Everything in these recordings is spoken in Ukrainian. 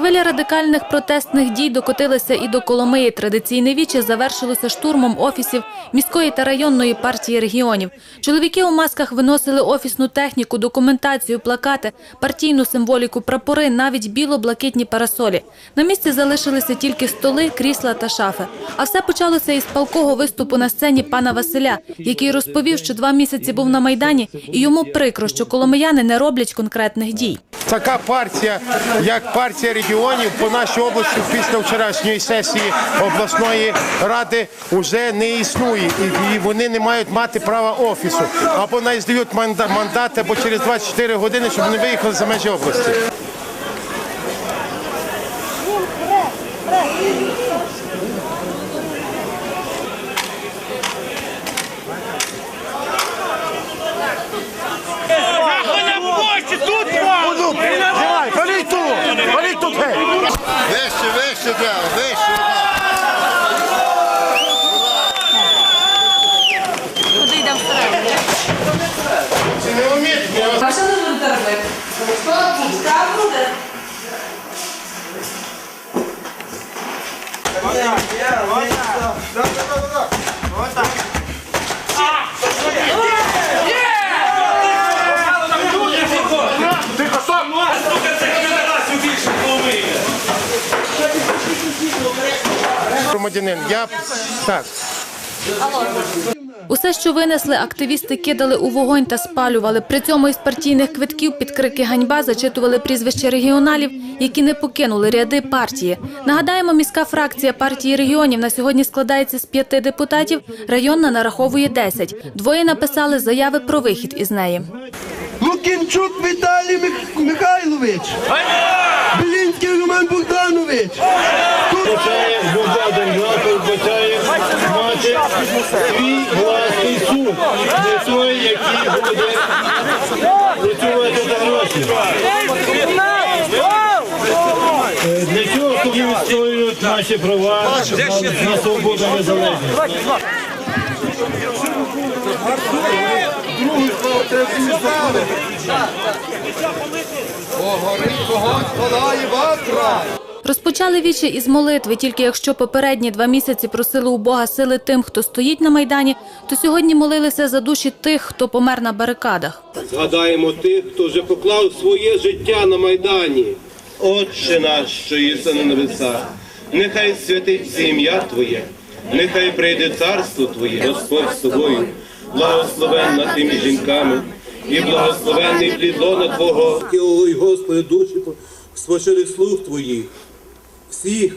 Хвиля радикальних протестних дій докотилася і до Коломиї. Традиційне віче завершилося штурмом офісів міської та районної партії регіонів. Чоловіки у масках виносили офісну техніку, документацію, плакати, партійну символіку, прапори, навіть біло-блакитні парасолі. На місці залишилися тільки столи, крісла та шафи. А все почалося із палкого виступу на сцені пана Василя, який розповів, що два місяці був на майдані, і йому прикро, що коломияни не роблять конкретних дій. Така партія, як партія регіонів по нашій області після вчорашньої сесії обласної ради вже не існує, і- вони не мають мати права офісу. Або навіть здають манда- мандат, або через 24 години, щоб вони виїхали за межі області. Вище, вище треба, вище. Це не вміють. А що ви будете робити? Справу буде? Громадянин, я так. Усе, що винесли, активісти кидали у вогонь та спалювали. При цьому із партійних квитків під крики ганьба зачитували прізвища регіоналів, які не покинули ряди партії. Нагадаємо, міська фракція партії регіонів на сьогодні складається з п'яти депутатів. Районна нараховує 10. Двоє написали заяви про вихід із неї. Лукінчук Віталій Мих- Михайлович. Білінський Роман Богданович. Вбачає Богдан Яков, вбачає мати свій власний суд, не той, який буде працювати за гроші. Для цього тобі відстоюють наші права на свободу незалежність. Розпочали віче із молитви. Тільки якщо попередні два місяці просили у Бога сили тим, хто стоїть на майдані, то сьогодні молилися за душі тих, хто помер на барикадах. Згадаємо тих, хто вже поклав своє життя на Майдані. Отче наш, що єси на небесах, нехай святиться ім'я Твоє, нехай прийде царство Твоє, Господь з тобою, благословенна тими жінками, і благословенний плід лона Твого. Ой, Господи, душі спочили слуг Твоїх, всіх,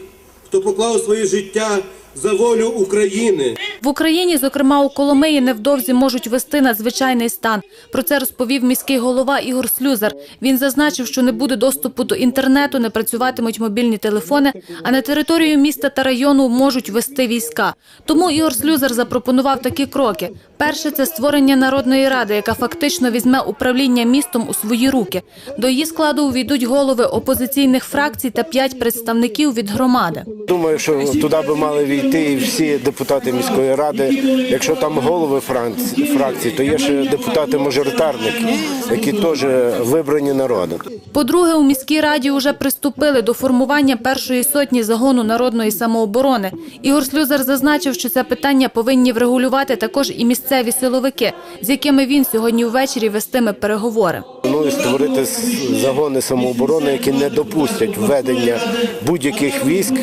хто поклав своє життя за волю України. В Україні, зокрема у Коломиї, невдовзі можуть вести надзвичайний стан. Про це розповів міський голова Ігор Слюзар. Він зазначив, що не буде доступу до інтернету, не працюватимуть мобільні телефони, а на територію міста та району можуть вести війська. Тому Ігор Слюзар запропонував такі кроки. Перше це створення народної ради, яка фактично візьме управління містом у свої руки. До її складу увійдуть голови опозиційних фракцій та п'ять представників від громади. Думаю, що туди би мали війти і всі депутати міської ради. Якщо там голови фракцій, фракцій, то є ще депутати-мажоритарники, які теж вибрані народом. По-друге, у міській раді вже приступили до формування першої сотні загону народної самооборони. Ігор Слюзар зазначив, що це питання повинні врегулювати також і місцеві силовики, з якими він сьогодні ввечері вестиме переговори. Ну створити загони самооборони, які не допустять введення будь-яких військ,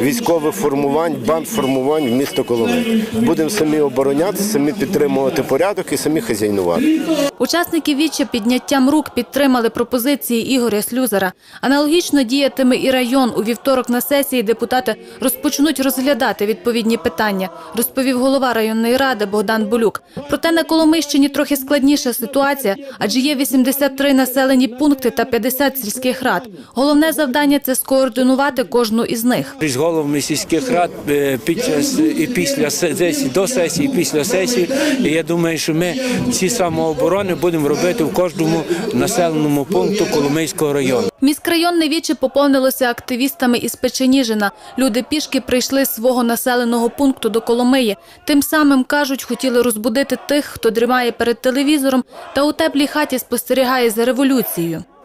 військових формувань, банд формувань в місто Коломи. Будемо самі оборонятися, самі підтримувати порядок і самі хазяйнувати. Учасники віче підняттям рук підтримали пропозиції Ігоря Слюзара. Аналогічно діятиме і район. У вівторок на сесії депутати розпочнуть розглядати відповідні питання, розповів голова районної ради Богдан Болюк. Проте на Коломийщині трохи складніша ситуація, адже є 83 населені пункти та 50 сільських рад. Головне завдання це скоординувати кожну із них. з головами сільських рад е, під час і після сесії, до сесії, і після сесії. І я думаю, що ми ці самооборони будемо робити в кожному населеному пункту Коломийського району. Міськрайонне віче поповнилося активістами із Печеніжина. Люди пішки прийшли з свого населеного пункту до Коломиї. Тим самим кажуть, хотіли розбудити тих, хто дрімає перед телевізором та у теплій хаті спостерігає за революцією.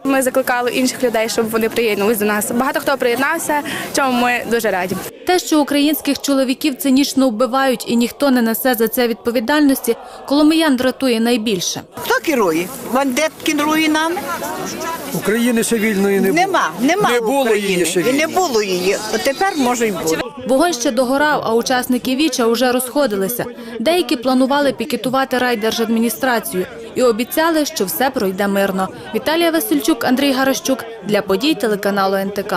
Ми закликали інших людей, щоб вони приєднувалися до нас. Багато хто приєднався, чому ми дуже раді. Те, що українських чоловіків цинічно вбивають і ніхто не несе за це відповідальності, коломиян дратує найбільше. Хто керує? Бандит керує нами? України ще вільної не було. Нема, нема Не було України. її ще не було її. От тепер може й бути. Вогонь ще догорав, а учасники віча уже розходилися. Деякі планували пікетувати райдержадміністрацію і обіцяли, що все пройде мирно. Віталія Васильчук, Андрій Гарощук для подій телеканалу НТК.